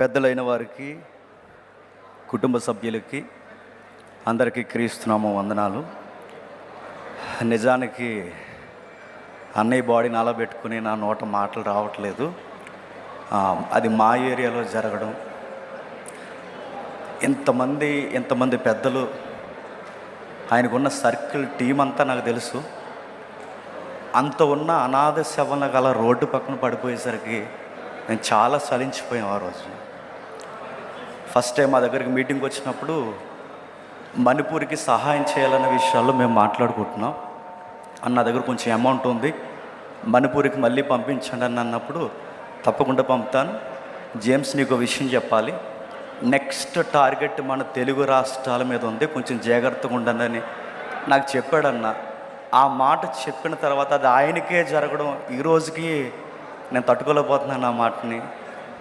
పెద్దలైన వారికి కుటుంబ సభ్యులకి అందరికీ క్రీస్తున్నాము వందనాలు. నిజానికి అన్నయ్య బాడీని అలా పెట్టుకుని నా నోట మాటలు రావట్లేదు. అది మా ఏరియాలో జరగడం. ఇంతమంది ఇంతమంది పెద్దలు ఆయనకున్న సర్కిల్ టీం అంతా నాకు తెలుసు. అంత ఉన్న అనాథ శవన గల రోడ్డు పక్కన పడిపోయేసరికి నేను చాలా సలించిపోయాం ఆ రోజు. ఫస్ట్ టైం మా దగ్గరికి మీటింగ్ వచ్చినప్పుడు మణిపూర్కి సహాయం చేయాలన్న విషయాల్లో మేము మాట్లాడుకుంటున్నాం. అన్న నా దగ్గర కొంచెం అమౌంట్ ఉంది. మణిపూర్కి మళ్ళీ పంపించండి అని అన్నప్పుడు తప్పకుండా పంపుతాను. జేమ్స్ నీకు ఒక విషయం చెప్పాలి. నెక్స్ట్ టార్గెట్ మన తెలుగు రాష్ట్రాల మీద ఉంది. కొంచెం జాగ్రత్తగా ఉండండి నాకు చెప్పాడన్న. ఆ మాట చెప్పిన తర్వాత అది ఆయనకే జరగడం ఈ రోజుకి నేను తట్టుకోలేకపోతున్నాను ఆ మాటని.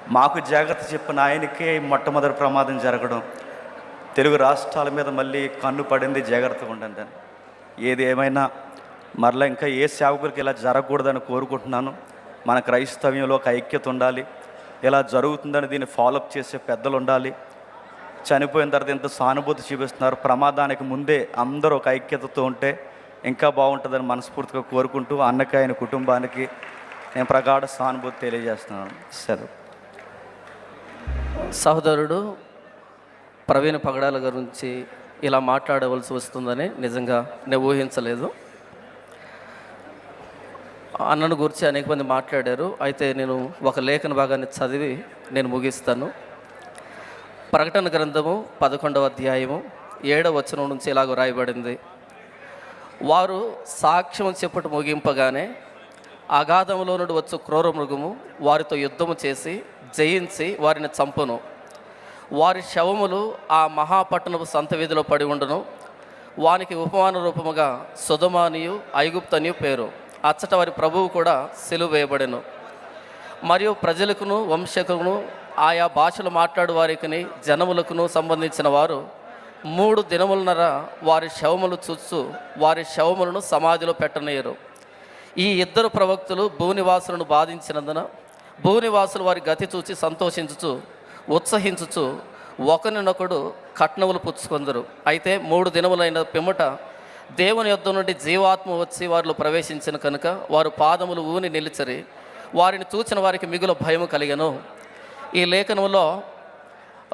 మాకు జాగ్రత్త చెప్పిన ఆయనకే మొట్టమొదటి ప్రమాదం జరగడం. తెలుగు రాష్ట్రాల మీద మళ్ళీ కన్ను పడింది జాగ్రత్తగా ఉండండి అని. ఏది ఏమైనా మరలా ఇంకా ఏ సేవకులకి ఇలా జరగకూడదని కోరుకుంటున్నాను. మన క్రైస్తవ్యంలో ఒక ఐక్యత ఉండాలి. ఇలా జరుగుతుందని దీన్ని ఫాలోఅప్ చేసే పెద్దలు ఉండాలి. చనిపోయిన తర్వాత ఇంత సానుభూతి చూపిస్తున్నారు. ప్రమాదానికి ముందే అందరూ ఒక ఐక్యతతో ఉంటే ఇంకా బాగుంటుందని మనస్ఫూర్తిగా కోరుకుంటూ అన్నకి ఆయన కుటుంబానికి నేను ప్రగాఢ సానుభూతి తెలియజేస్తున్నాను. సరే సహోదరుడు ప్రవీణ్ పగడాల గురించి ఇలా మాట్లాడవలసి వస్తుందని నిజంగా నేను ఊహించలేదు. అన్నను గురించి అనేక మంది మాట్లాడారు. అయితే నేను ఒక లేఖన భాగాన్ని చదివి నేను ముగిస్తాను. ప్రకటన గ్రంథము పదకొండవ అధ్యాయము ఏడవ వచనం నుంచి ఇలాగ రాయబడింది వారు సాక్ష్యం చెప్పుట ముగింపగానే అగాధములో నుండి వచ్చు క్రూర మృగము వారితో యుద్ధము చేసి జయించి వారిని చంపును. వారి శవములు ఆ మహాపట్టణపు సంత వీధిలో పడి ఉండును. వానికి ఉపమాన రూపముగా సుధమానియు ఐగుప్తనియు పేరు. అచ్చట వారి ప్రభువు కూడా సెలువు వేయబడెను. మరియు ప్రజలకును వంశకును ఆయా భాషలు మాట్లాడు వారికిని జనములకును సంబంధించిన వారు మూడు దినములనర వారి శవములు చూస్తూ వారి శవములను సమాధిలో పెట్టనీయరు ఈ ఇద్దరు ప్రవక్తులు భూనివాసులను బాధించినందున భూనివాసులు వారి గతి చూచి సంతోషించుచు ఉత్సహించుచు ఒకరినొకడు కట్నములు పుచ్చుకొందరు. అయితే మూడు దినములైన పిమ్మట దేవుని యొద్ద నుండి జీవాత్మ వచ్చి వారిలో ప్రవేశించిన కనుక వారు పాదములు ఊని నిలిచరి. వారిని చూచిన వారికి మిగులు భయం కలిగను. ఈ లేఖనంలో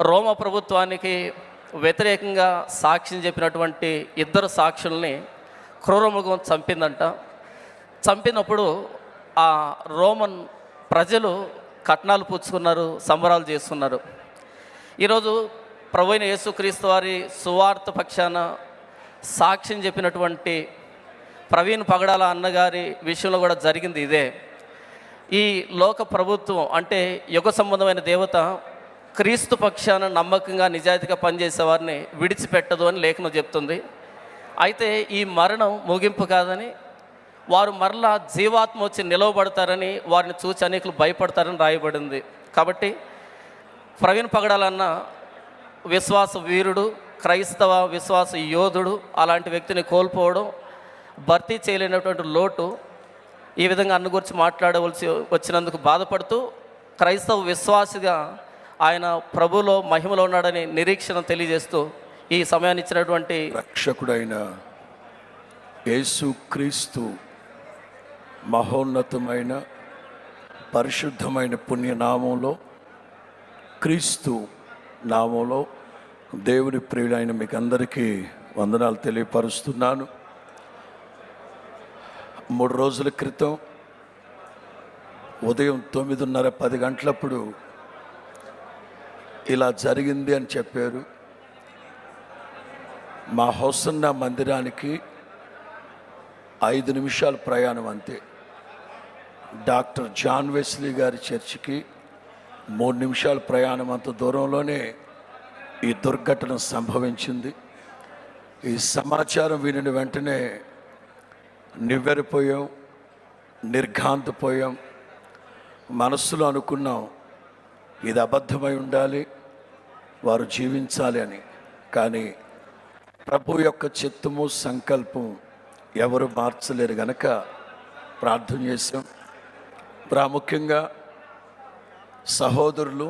రోమ ప్రభుత్వానికి వ్యతిరేకంగా సాక్ష్యం చెప్పినటువంటి ఇద్దరు సాక్షుల్ని క్రూరమృగం చంపిందంట. చంపినప్పుడు ఆ రోమన్ ప్రజలు కట్నాలు పుచ్చుకున్నారు సంబరాలు చేసుకున్నారు ఈరోజు ప్రభుైన యేసుక్రీస్తు వారి సువార్త పక్షాన సాక్ష్యం చెప్పినటువంటి ప్రవీణ్ పగడాల అన్నగారి విషయంలో కూడా జరిగింది ఇదే. ఈ లోక ప్రభుత్వం అంటే యుగ సంబంధమైన దేవత క్రీస్తు పక్షాన నమ్మకంగా నిజాయితీగా పనిచేసే వారిని విడిచిపెట్టదు అని లేఖనం చెప్తుంది. అయితే ఈ మరణం ముగింపు కాదని వారు మరలా జీవాత్మ వచ్చి నిలవబడతారని వారిని చూసి అనేకులు భయపడతారని రాయబడింది. కాబట్టి ప్రవీణ్ పగడాలన్న విశ్వాస వీరుడు క్రైస్తవ విశ్వాస యోధుడు అలాంటి వ్యక్తిని కోల్పోవడం భర్తీ చేయలేనటువంటి లోటు ఈ విధంగా అన్న గురించి మాట్లాడవలసి వచ్చినందుకు బాధపడుతూ క్రైస్తవ విశ్వాసిగా ఆయన ప్రభులో మహిమలో ఉన్నాడని నిరీక్షణ తెలియజేస్తూ ఈ సమయాన్ని ఇచ్చినటువంటి రక్షకుడైన యేసుక్రీస్తు మహోన్నతమైన పరిశుద్ధమైన పుణ్యనామంలో క్రీస్తు నామంలో దేవుని ప్రియులైన మీకు అందరికీ వందనాలు తెలియపరుస్తున్నాను. మూడు రోజుల క్రితం ఉదయం తొమ్మిదిన్నర పది గంటలప్పుడు ఇలా జరిగింది అని చెప్పారు. మా హోసన్న మందిరానికి ఐదు నిమిషాల ప్రయాణం అంతే. డాక్టర్ జాన్ వెస్లీ గారి చర్చికి మూడు నిమిషాల ప్రయాణం అంత దూరంలోనే ఈ దుర్ఘటన సంభవించింది. ఈ సమాచారం వినిన వెంటనే నివ్వెరిపోయాం నిర్ఘాంతపోయాం. మనస్సులో అనుకున్నాం ఇది అబద్ధమై ఉండాలి వారు జీవించాలి అని. కానీ ప్రభు యొక్క చిత్తము సంకల్పం ఎవరు మార్చలేరు గనక ప్రార్థన చేశాం. ప్రాముఖ్యంగా సహోదరులు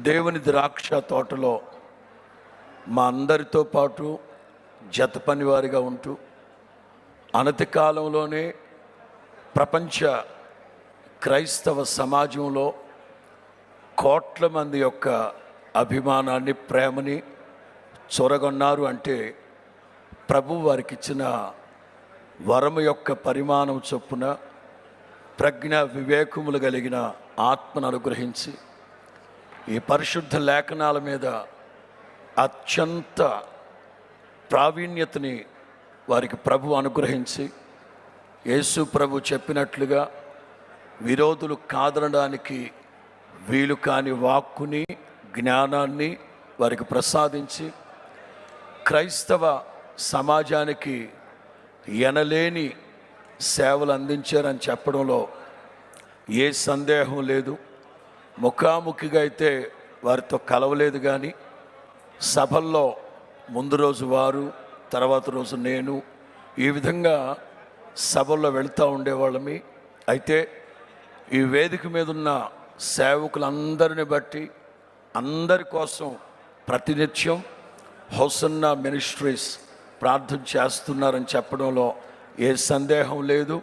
దేవుని ద్రాక్ష తోటలో మా అందరితో పాటు జత పనివారిగా ఉంటూ అనతి కాలంలోనే ప్రపంచ క్రైస్తవ సమాజంలో కోట్ల మంది యొక్క అభిమానాన్ని ప్రేమని చొరగొన్నారు అంటే ప్రభు వారికి ఇచ్చిన వరము యొక్క పరిమాణం చొప్పున ప్రజ్ఞ వివేకములు కలిగిన ఆత్మను అనుగ్రహించి ఈ పరిశుద్ధ లేఖనాల మీద అత్యంత ప్రావీణ్యతని వారికి ప్రభు అనుగ్రహించి యేసు ప్రభు చెప్పినట్లుగా విరోధులు కాదనడానికి వీలు కాని వాక్కుని జ్ఞానాన్ని వారికి ప్రసాదించి క్రైస్తవ సమాజానికి ఎనలేని సేవలు అందించారని చెప్పడంలో ఏ సందేహం లేదు. ముఖాముఖిగా అయితే వారితో కలవలేదు కానీ సభల్లో ముందు రోజు వారు తర్వాత రోజు నేను ఈ విధంగా సభల్లో వెళ్తూ ఉండేవాళ్ళమి. అయితే ఈ వేదిక మీద ఉన్న సేవకులందరిని బట్టి అందరి కోసం ప్రతినిత్యం హౌసన్న మినిస్ట్రీస్ ప్రార్థన చేస్తున్నారని చెప్పడంలో ఏ సందేహం లేదు.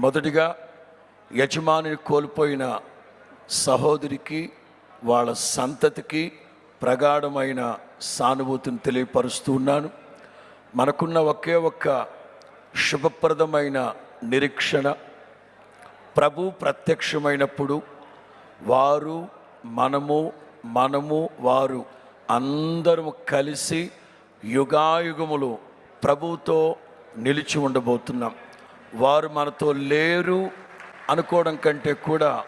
మొదటిగా యజమానిని కోల్పోయిన సహోదరికి వాళ్ళ సంతతికి ప్రగాఢమైన సానుభూతిని తెలియపరుస్తూ ఉన్నాను. మనకున్న ఒకే ఒక్క శుభప్రదమైన నిరీక్షణ ప్రభు ప్రత్యక్షమైనప్పుడు వారు మనము మనము వారు అందరము కలిసి యుగాయుగములు ప్రభుతో నిలిచి ఉండబోతున్నాం. వారు మనతో లేరు అనుకోవడం కంటే కూడా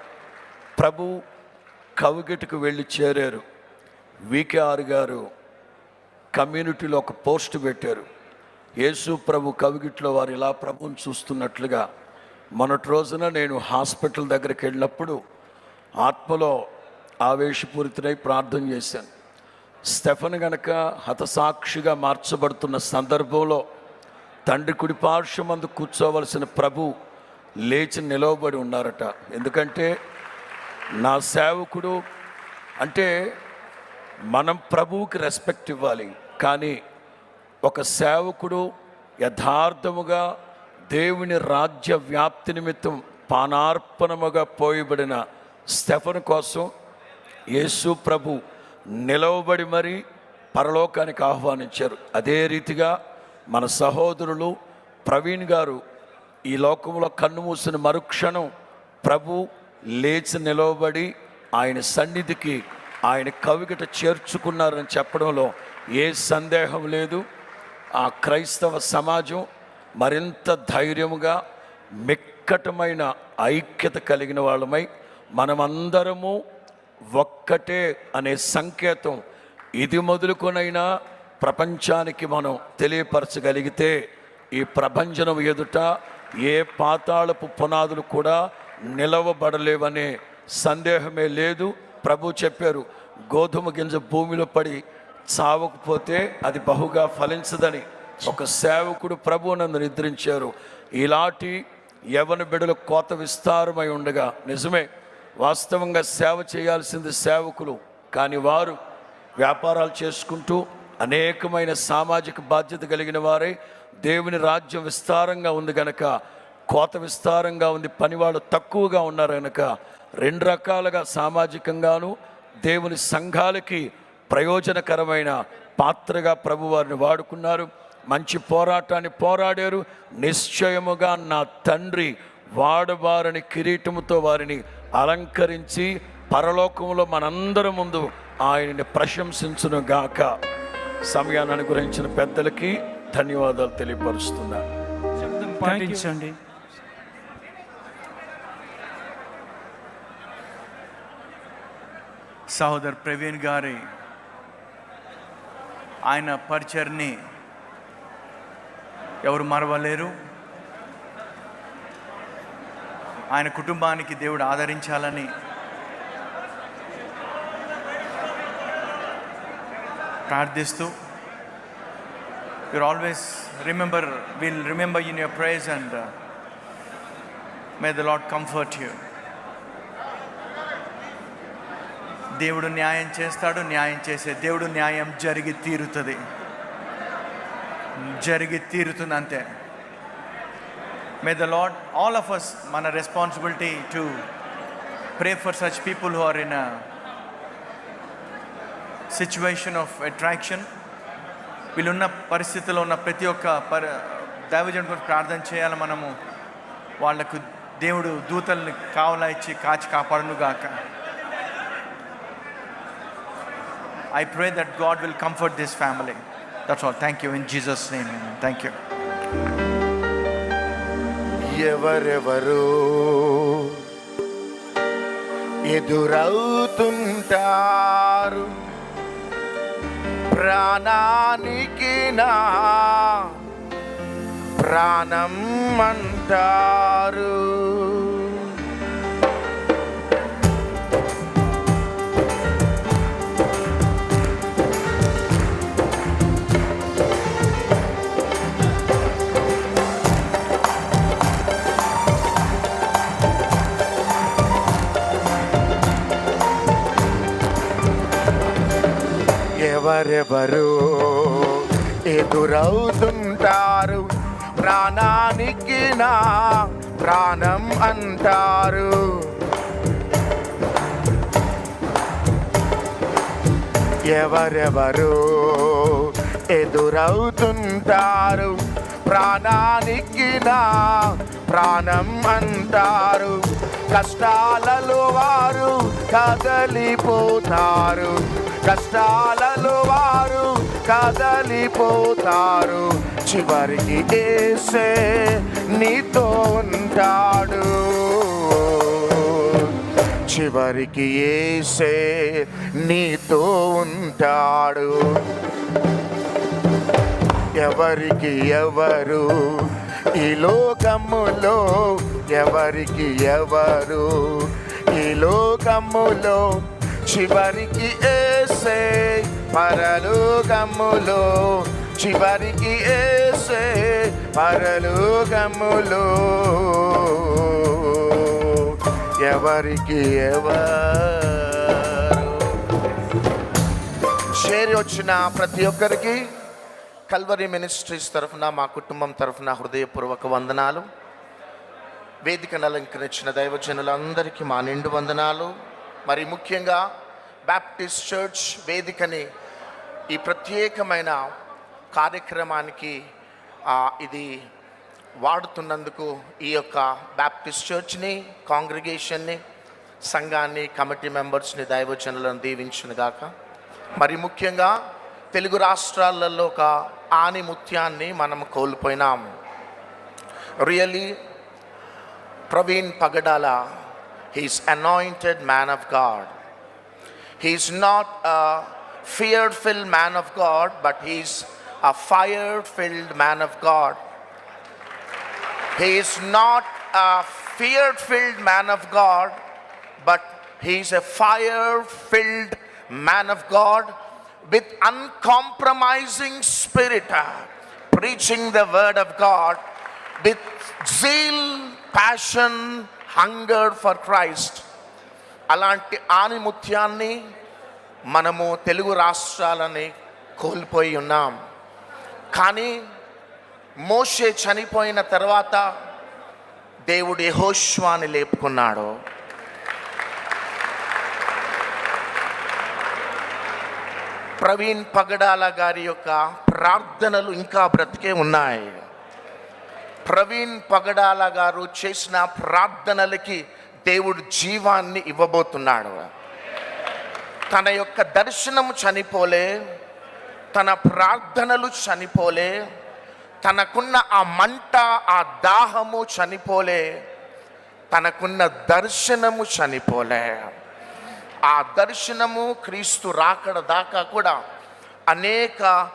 ప్రభు కవిగట్టుకు వెళ్ళి చేరారు. వికేఆర్ గారు కమ్యూనిటీలో ఒక పోస్ట్ పెట్టారు. యేసు ప్రభు కవిగిట్లో వారు ఇలా ప్రభుని చూస్తున్నట్లుగా మొన్నటి రోజున నేను హాస్పిటల్ దగ్గరికి వెళ్ళినప్పుడు ఆత్మలో ఆవేశపూరితుడై ప్రార్థన చేశాను. స్టెఫన్ గనక హతసాక్షిగా మార్చబడుతున్న సందర్భంలో తండ్రి కుడి పార్శ్వమందు కూర్చోవలసిన ప్రభు లేచి నిలవబడి ఉన్నారట. ఎందుకంటే నా సేవకుడు అంటే మనం ప్రభువుకి రెస్పెక్ట్ ఇవ్వాలి. కానీ ఒక సేవకుడు యథార్థముగా దేవుని రాజ్య వ్యాప్తి నిమిత్తం పానార్పణముగా పోయబడిన స్టెఫన్ కోసం యేసు ప్రభు నిలవబడి మరి పరలోకానికి ఆహ్వానించారు. అదే రీతిగా మన సహోదరులు ప్రవీణ్ గారు ఈ లోకంలో కన్ను మూసిన మరుక్షణం ప్రభు లేచి నిలవబడి ఆయన సన్నిధికి ఆయన కవిగట చేర్చుకున్నారని చెప్పడంలో ఏ సందేహం లేదు. ఆ క్రైస్తవ సమాజం మరింత ధైర్యముగా మిక్కటమైన ఐక్యత కలిగిన వాళ్ళమై మనమందరము ఒక్కటే అనే సంకేతం ఇది మొదలుకొనైనా ప్రపంచానికి మనం తెలియపరచగలిగితే ఈ ప్రపంచం ఎదుట ఏ పాతాళపు పునాదులు కూడా నిలవబడలేవనే సందేహమే లేదు. ప్రభు చెప్పారు గోధుమ గింజ భూమిలో పడి చావకపోతే అది బహుగా ఫలించదని. ఒక సేవకుడు ప్రభు నన్ను నిద్రించారు. ఇలాంటి యవన బిడల కోత విస్తారమై ఉండగా నిజమే వాస్తవంగా సేవ చేయాల్సింది సేవకులు కానీ వారు వ్యాపారాలు చేసుకుంటూ అనేకమైన సామాజిక బాధ్యత కలిగిన వారే. దేవుని రాజ్యం విస్తారంగా ఉంది గనక కోత విస్తారంగా ఉంది పనివాళ్ళు తక్కువగా ఉన్నారు గనక రెండు రకాలుగా సామాజికంగాను దేవుని సంఘాలకి ప్రయోజనకరమైన పాత్రగా ప్రభు వారిని వాడుకున్నారు. మంచి పోరాటాన్ని పోరాడారు. నిశ్చయముగా నా తండ్రి వాడవారిని కిరీటముతో వారిని అలంకరించి పరలోకంలో మనందరి ముందు ఆయనని ప్రశంసించును గాక. సమయాన్ని అనుగ్రహించిన పెద్దలకి ధన్యవాదాలు తెలియపరుస్తున్నాను శబ్దం పాటించండి. సహోదర్ ప్రవీణ్ గారి ఆయన పరిచర్ని ఎవరు మరవలేరు? ఆయన కుటుంబానికి దేవుడు ఆదరించాలని ప్రార్థిస్తూ you're always remember will remember in your prize and may the Lord comfort you దేవుడు న్యాయం చేస్తాడు న్యాయం చేసే దేవుడు న్యాయం జరిగి తీరుతుంది. జరిగి తీరుతుంది అంతే. May the Lord all of us మన responsibility to pray for such people who are in situation of attraction వీళ్ళున్న పరిస్థితిలో ఉన్న ప్రతి ఒక్క పరి దైవజన్ కోసం ప్రార్థన చేయాలి మనము. వాళ్ళకు దేవుడు దూతల్ని కావలా ఇచ్చి కాచి కాపాడునుగాక I pray that God will comfort this family that's all thank you in Jesus name thank you ఎవరెవరు ఎదురవుతుంటారు? ప్రాణానికి నా ప్రాణం అంటారు. ఎవరెవరు ఎదురవుతుంటారు? ప్రాణానికి నా ప్రాణం అంటారు. ఎవరెవరు ఎదురవుతుంటారు? ప్రాణానికి నా ప్రాణం అంటారు. కష్టాలలో వారు కదలిపోతారు. కష్టాలలో వారు కదలిపోతారు. చివరికి ఏసే నీతో ఉంటాడు. చివరికి ఏసే నీతో ఉంటాడు. ఎవరికి ఎవరు ఈ లోకములో ఎవరికి ఎవరు? ఈ లోకములో చివరికి ఏసే పరలోకములో చివరికి ఏసే పరలోకములో ఎవరికి ఎవరు? చేరి వచ్చిన ప్రతి ఒక్కరికి కల్వరి మినిస్ట్రీస్ తరఫున మా కుటుంబం తరఫున హృదయపూర్వక వందనాలు. వేదికను అలంకరించిన దైవజనులందరికీ మా నిండు వందనాలు. మరి ముఖ్యంగా బ్యాప్టిస్ట్ చర్చ్ వేదికని ఈ ప్రత్యేకమైన కార్యక్రమానికి ఇది వాడుతున్నందుకు ఈ యొక్క బ్యాప్టిస్ట్ చర్చ్ని కాంగ్రిగేషన్ని సంఘాన్ని కమిటీ మెంబర్స్ని దైవజనులను దీవించునుగాక. మరి ముఖ్యంగా తెలుగు రాష్ట్రాలలో ఒక ఆనిముత్యాన్ని మనం కోల్పోయినాం really Praveen Pagadala he's anointed man of God he's not a fear filled man of God but he's a fire filled man of God He is not a fear filled man of God, but he is a fire filled man of God with uncompromising spirit preaching the word of God with zeal passion hunger for Christ అలాంటి ఆనిముత్యాన్ని మనము తెలుగు రాష్ట్రాలని కోల్పోయి ఉన్నాం. కానీ మోషే చనిపోయిన తర్వాత దేవుడి యహోష్వాని లేపుకున్నాడు. ప్రవీణ్ పగడాల గారి యొక్క ప్రార్థనలు ఇంకా బ్రతికే ఉన్నాయి. ప్రవీణ్ పగడాల గారు చేసిన ప్రార్థనలకి దేవుడు జీవాన్ని ఇవ్వబోతున్నాడు. తన యొక్క దర్శనము చనిపోలే తన ప్రార్థనలు చనిపోలే తనకున్న ఆ మంట ఆ దాహము చనిపోలే తనకున్న దర్శనము చనిపోలే. ఆ దర్శనము క్రీస్తు రాకడ దాకా కూడా అనేక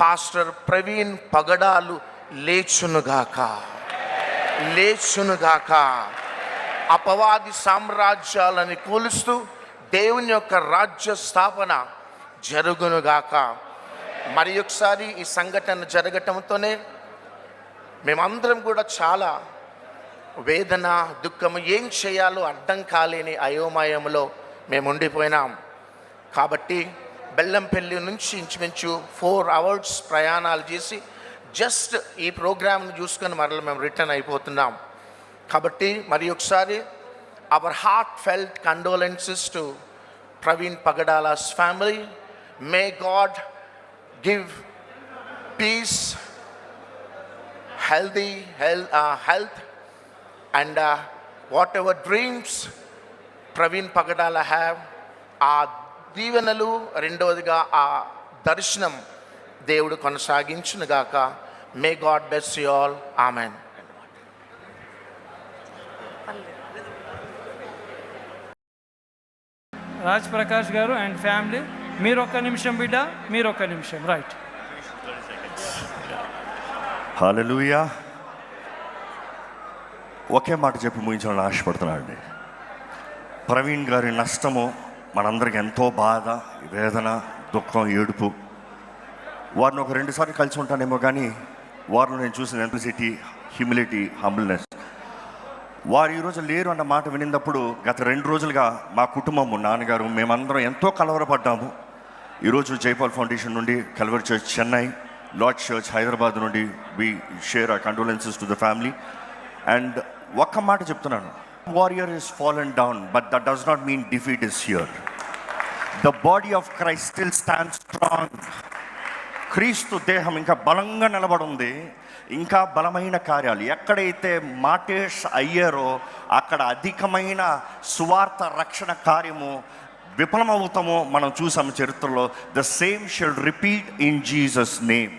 పాస్టర్ ప్రవీణ్ పగడాలు లేచునుగాక. లేచునుగాక. అపవాది సామ్రాజ్యాలని కూలుస్తూ దేవుని యొక్క రాజ్య స్థాపన జరుగునుగాక. మరి ఒకసారి ఈ సంఘటన జరగటంతోనే మేమందరం కూడా చాలా వేదన దుఃఖము ఏం చేయాలో అర్థం కాలేని అయోమయంలో మేము ఉండిపోయినాం కాబట్టి బెల్లంపల్లి నుంచి ఇంచుమించు ఫోర్ అవర్స్ ప్రయాణాలు చేసి జస్ట్ ఈ ప్రోగ్రామ్ని చూసుకొని మరల మేము రిటర్న్ అయిపోతున్నాం. కాబట్టి మరి ఒకసారి our heartfelt condolences to Praveen Pagadala's family may God give peace healthy health health and whatever dreams Praveen Pagadala have ఆ దీవెనలు రెండవదిగా ఆ దర్శనం దేవుడు కొనసాగించునుగాక. May God bless you all amen Raj Prakash గారు అండ్ ఫ్యామిలీ మీరు ఒక్క నిమిషం బిడ్డ మీరు ఒక్క నిమిషం రైట్ హాలెలూయా ఒకే మాట చెప్పి ముగించాలని ఆశపడుతున్నాను అండి ప్రవీణ్ గారి నష్టము మనందరికి ఎంతో బాధ వేదన దుఃఖం ఏడుపు. వారిని ఒక రెండుసార్లు కలిసి ఉంటానేమో కానీ వారిని నేను చూసిన ఎంప్లిసిటీ హ్యూమిలిటీ హంబుల్నెస్ వారు ఈరోజు లేరు అన్న మాట వినినప్పుడు గత రెండు రోజులుగా మా కుటుంబము నాన్నగారు మేమందరం ఎంతో కలవరపడ్డాము. ఈరోజు జైపాల్ ఫౌండేషన్ నుండి Calvary church Chennai Lord church Hyderabad నుండి we share a condolences to the family and ఒక్క మాట చెప్తున్నాను. Warrior is fallen down but that does not mean defeat is here the body of Christ still stand strong క్రీస్తు దేహం ఇంకా బలంగా నిలబడుంది ఇంకా బలమైన కార్యాలు. ఎక్కడైతే మాటేష్ అయ్యారో అక్కడ అధికమైన సువార్త రక్షణ కార్యము విఫలమవుతామో మనం చూసాము చరిత్రలో the same should repeat in Jesus name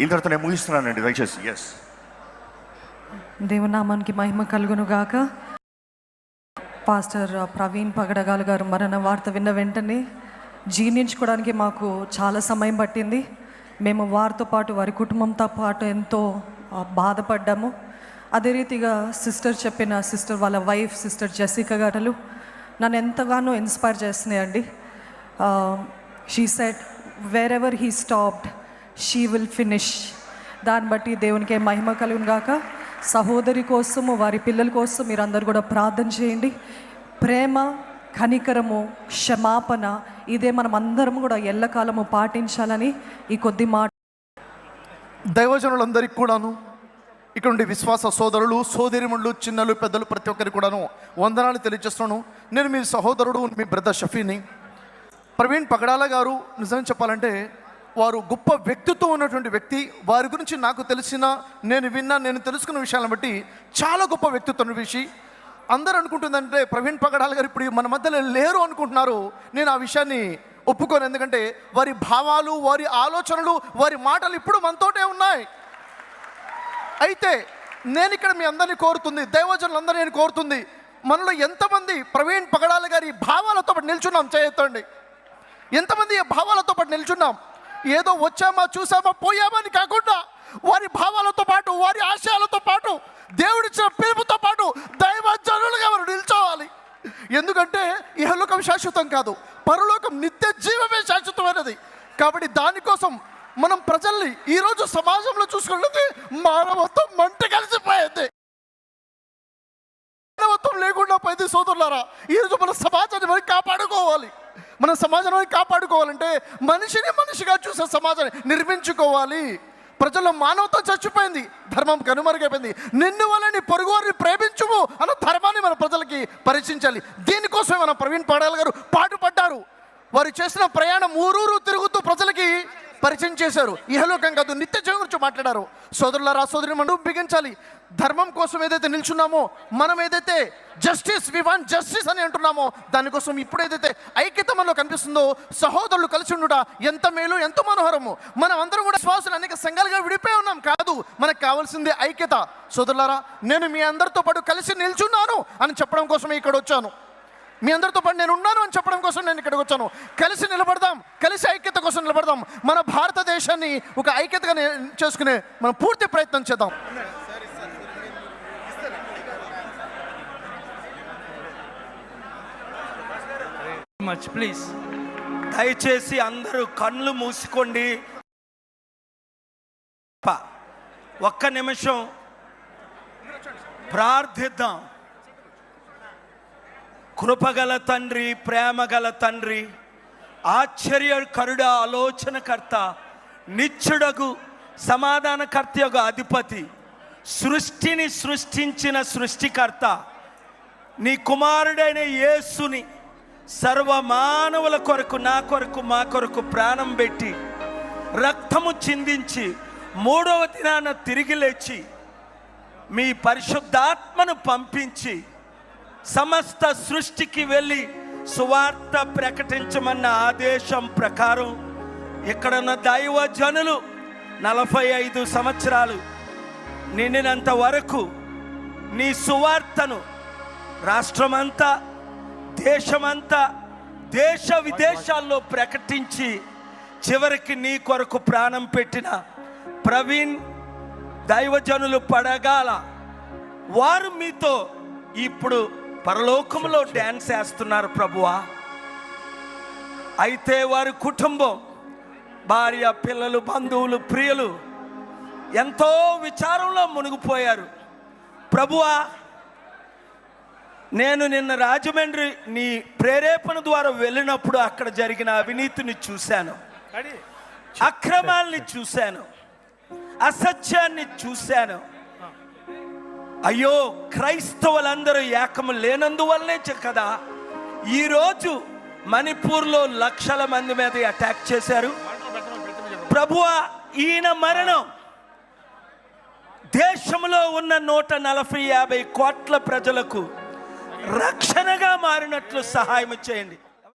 ఇంతటితో నేను ముగిస్తున్నానండి దయచేసి. ఎస్ దేవునామానికి మహిమ కలుగును గాక పాస్టర్ ప్రవీణ్ పగడగాలు గారు మరణ వార్త విన్న వెంటనే జీర్ణించుకోవడానికి మాకు చాలా సమయం పట్టింది. మేము వారితో పాటు వారి కుటుంబంతో పాటు ఎంతో బాధపడ్డాము. అదే రీతిగా సిస్టర్ చెప్పిన సిస్టర్ వాళ్ళ వైఫ్ సిస్టర్ జెసిక గారు నన్ను ఎంతగానో inspire చేస్తున్నాయండి she set wherever he stopped she will finish దాన్ని బట్టి దేవునికి మహిమ కలుగును గాక సహోదరి కోసము వారి పిల్లల కోసం మీరందరూ కూడా ప్రార్థన చేయండి. ప్రేమ కనికరము క్షమాపణ ఇదే మనం అందరం కూడా ఎల్లకాలము పాటించాలని ఈ కొద్ది మాట. దైవజనులందరికీ కూడాను ఇక్కడ ఉండే విశ్వాస సోదరులు సోదరిముళ్ళు చిన్నలు పెద్దలు ప్రతి ఒక్కరికి కూడాను వందనాలు తెలియజేస్తున్నాను. నేను మీ సహోదరుడు మీ బ్రదర్ షఫీని. ప్రవీణ్ పగడాల గారు నిజం చెప్పాలంటే వారు గొప్ప వ్యక్తిత్వం ఉన్నటువంటి వ్యక్తి. వారి గురించి నాకు తెలిసిన నేను విన్నా నేను తెలుసుకున్న విషయాలను బట్టి చాలా గొప్ప వ్యక్తిత్వం విషయం అందరూ అనుకుంటుందంటే ప్రవీణ్ పగడాల గారు ఇప్పుడు మన మధ్యలో లేరు అనుకుంటున్నారు. నేను ఆ విషయాన్ని ఒప్పుకోను. ఎందుకంటే వారి భావాలు వారి ఆలోచనలు వారి మాటలు ఇప్పుడు మనతోటే ఉన్నాయి. అయితే నేను ఇక్కడ మీ అందరినీ కోరుతుంది దైవజనులందరూ నేను కోరుతుంది. మనలో ఎంతమంది ప్రవీణ్ పగడాల గారి భావాలతో పాటు నిల్చున్నాం చేయొద్దండి ఎంతమంది భావాలతో పాటు నిల్చున్నాం? ఏదో వచ్చామా చూసామా పోయామా అని కాకుండా వారి భావాలతో పాటు వారి ఆశయాలతో పాటు దేవుడిచ్చిన పిలుపుతో పాటు దైవజనులుగా మనం నిల్చోవాలి. ఎందుకంటే ఇహలోకం శాశ్వతం కాదు పరలోకం నిత్య జీవమే శాశ్వతమైనది. కాబట్టి దానికోసం మనం ప్రజల్ని ఈరోజు సమాజంలో చూసుకున్నది మానవత్వం మంట కలిసిపోయింది. మానవత్వం లేకుండా పోయింది సోదరులారా ఈరోజు మన సమాజాన్ని మనం కాపాడుకోవాలి. మన సమాజాన్ని కాపాడుకోవాలంటే మనిషిని మనిషిగా చూసే సమాజాన్ని నిర్మించుకోవాలి. ప్రజల్లో మానవత చచ్చిపోయింది ధర్మం కనుమరుగైపోయింది. నిన్ను వలని పొరుగువారిని ప్రేమించుము అన్న ధర్మాన్ని మన ప్రజలకి పరిచించాలి దీనికోసమే మన ప్రవీణ్ పాడాల గారు పాటుపడ్డారు. వారు చేసిన ప్రయాణం ఊరూరు తిరుగుతూ ప్రజలకి పరిచయం చేశారు. ఇహలోకం కాదు నిత్య జీవం గురించి మాట్లాడారు. సోదరులారా సోదరుని మనం బిగించాలి. ధర్మం కోసం ఏదైతే నిల్చున్నామో మనం ఏదైతే జస్టిస్ వి వాంట్ జస్టిస్ అని అంటున్నామో దానికోసం ఇప్పుడు ఏదైతే ఐక్యత మనలో కనిపిస్తుందో సహోదరులు కలిసి ఉండుట ఎంత మేలు ఎంత మనోహరము. మనం అందరం కూడా శ్వాసలు అనేక సంఘాలుగా విడిపోయి ఉన్నాం. కాదు మనకు కావాల్సింది ఐక్యత. సోదరులారా నేను మీ అందరితో పాటు కలిసి నిల్చున్నాను అని చెప్పడం కోసమే ఇక్కడ వచ్చాను. మీ అందరితో పాటు నేను ఉన్నాను అని చెప్పడం కోసం నేను ఇక్కడికి వచ్చాను. కలిసి నిలబడదాం. కలిసి ఐక్యత కోసం నిలబడదాం. మన భారతదేశాన్ని ఒక ఐక్యతగా చేసుకునే మనం పూర్తి ప్రయత్నం చేద్దాం. మచ్ ప్లీజ్ దయచేసి అందరూ కళ్ళు మూసుకోండి. ఒక్క నిమిషం. ప్రార్థిద్దాం. కృపగల తండ్రి ప్రేమగల తండ్రి ఆశ్చర్యకరుడ ఆలోచనకర్త నిత్యుడగు సమాధానకర్త యొక్క అధిపతి సృష్టిని సృష్టించిన సృష్టికర్త నీ కుమారుడైన యేసుని సర్వ మానవుల కొరకు నా కొరకు మా కొరకు ప్రాణం పెట్టి రక్తము చిందించి మూడవ దినాన తిరిగి లేచి మీ పరిశుద్ధాత్మను పంపించి సమస్త సృష్టికి వెళ్ళి సువార్త ప్రకటించమన్న ఆదేశం ప్రకారం ఇక్కడున్న దైవ జనులు నలభై ఐదు సంవత్సరాలు నిండినంత వరకు నీ సువార్తను రాష్ట్రమంతా దేశమంతా దేశ విదేశాల్లో ప్రకటించి చివరికి నీ కొరకు ప్రాణం పెట్టిన ప్రవీణ్ దైవజనులు పడగాల వారు మీతో ఇప్పుడు పరలోకంలో డ్యాన్స్ వేస్తున్నారు ప్రభువా. అయితే వారి కుటుంబం భార్య పిల్లలు బంధువులు ప్రియులు ఎంతో విచారంలో మునిగిపోయారు. ప్రభువా నేను నిన్న రాజమండ్రి నీ ప్రేరేపణ ద్వారా వెళ్ళినప్పుడు అక్కడ జరిగిన అవినీతిని చూశాను. అక్రమాల్ని చూశాను. అసత్యాన్ని చూశాను. అయ్యో క్రైస్తవులందరూ ఏకము లేనందువల్లనే కదా ఈరోజు మణిపూర్లో లక్షల మంది మీద అటాక్ చేశారు. ప్రభువా ఈయన మరణం. దేశంలో ఉన్న నూట నలభై యాభై కోట్ల ప్రజలకు రక్షణగా మారినట్లు సహాయం చేయండి.